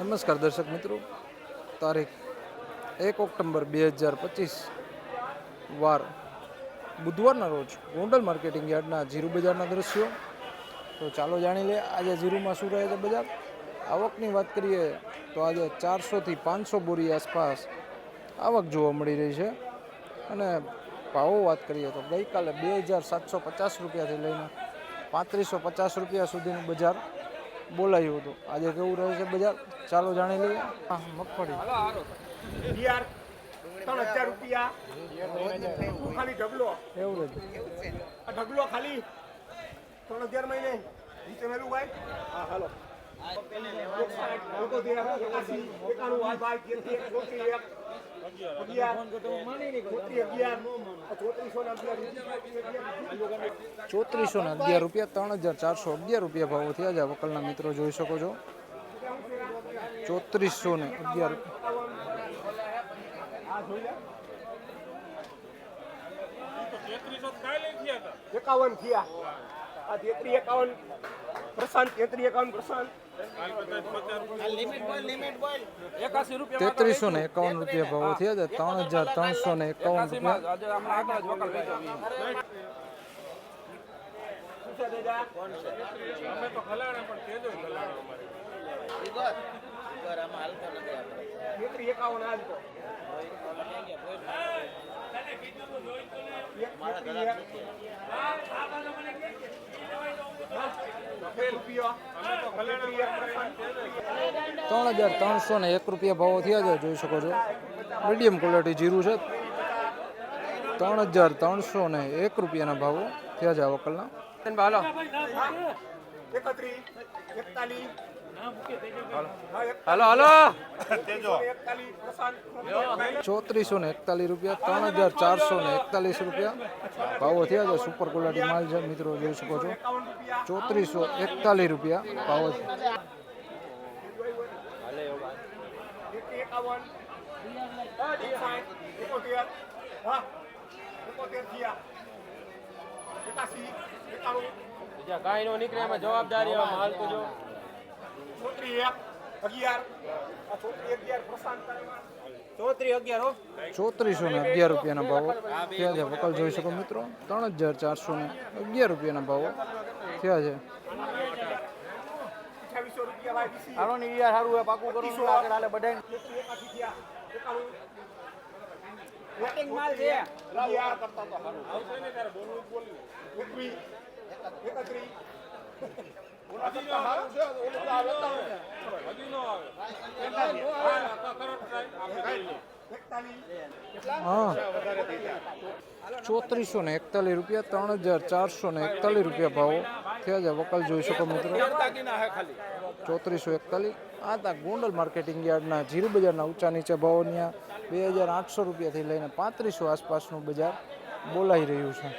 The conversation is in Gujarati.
નમસ્કાર દર્શક મિત્રો. તારીખ એક ઓક્ટોબર બે હજાર પચીસ વાર બુધવારના રોજ ગોંડલ માર્કેટિંગ યાર્ડના જીરું બજારના દ્રશ્યો. તો ચાલો જાણી લે આજે જીરુમાં શું રહે છે બજાર? આવકની વાત કરીએ તો આજે ચારસોથી પાંચસો બોરી આસપાસ આવક જોવા મળી રહી છે. અને ભાવો વાત કરીએ તો ગઈકાલે બે હજાર સાતસો પચાસ રૂપિયાથી લઈને પાંત્રીસો પચાસ રૂપિયા સુધીનું બજાર બોલાયું હતું. આજે કેવું રહે છે બજાર? ચાલો જાણી લઈએ. મગફળી. ત્રણ હજાર રૂપિયા. ખાલી ઢગલો. એવું જ આ ઢગલો ખાલી. ત્રણ હજાર મહિને. નીચે મેલું ભાઈ. હા હાલો. અગિયાર. ચોત્રીસો ને અગિયાર રૂપિયા ત્રણ હજાર ચારસો અગિયાર રૂપિયા ભાવો થયા છે વકલના મિત્રો જોઈ શકો છો. ચોત્રીસો ને અગિયાર એકાવન થયા. આ તેત્રી એકાવન પ્રશાંત તેત્રી એકાવન પ્રશાંત તેત્રીસો ને એકાવન રૂપિયા ભાવો થયા છે ત્રણ હજાર ત્રણસો ને એકાવન રૂપિયા શું છે દાદા તેત્રી એકાવન આજ તો એક તેત્રી એક. એક રૂપિયો. તેત્રી એક પ્રશાંત. ત્રણ હજાર ત્રણસો ને એક રૂપિયા ભાવો થયા છે જોઈ શકો છો. મીડિયમ ક્વોલિટી જીરું છે. ત્રણ હજાર ત્રણસો ને એક રૂપિયાના ભાવો થયા છે આ વકલના. એકત્રીસ એકતાલીસ હાલો હાલો. ચોત્રીસો ને એકતાલીસ રૂપિયા ત્રણ હજાર ચારસો ને એકતાલીસ રૂપિયા. ભાવો થયા છે સુપર ક્વોલિટી માલ છે મિત્રો જોઈ શકો છો. ચોત્રીસો એકતાલીસ રૂપિયા ભાવો છે. કાંઈ નો નીકળે એમાં જવાબદારી માલ તો જો. ચોત્રી એક અગિયાર. આ અગિયાર પ્રશાંત કરેમાં અગિયાર હો. ચોત્રીસો ને અગિયાર રૂપિયાના ભાવો. થયા છે. વકલ જોઈ શકો મિત્રો. ત્રણ હજાર ચારસો ને અગિયાર રૂપિયાના ભાવો. થયા છે. હાલો ને યાર સારું હે પાકું કરો. આગળ હાલે બધાય તેત્રી એકાસી થયા. એકાણું વેટિંગ માલ છે. કરતા તો હા. ચોત્રીસો ને એકતાલીસ રૂપિયા ત્રણ હજાર ચારસો ને એકતાલીસ રૂપિયા ભાવો. થયા છે વકલ, જોઈ શકો મિત્રો. ચોત્રીસો એકતાલીસ. આ તા ગોંડલ માર્કેટિંગ યાર્ડના જીરું બજારના ઊંચા નીચે ભાવો ત્યાં બે હજાર આઠસો રૂપિયાથી લઈને પાંત્રીસો આસપાસનું બજાર બોલાઈ રહ્યું છે.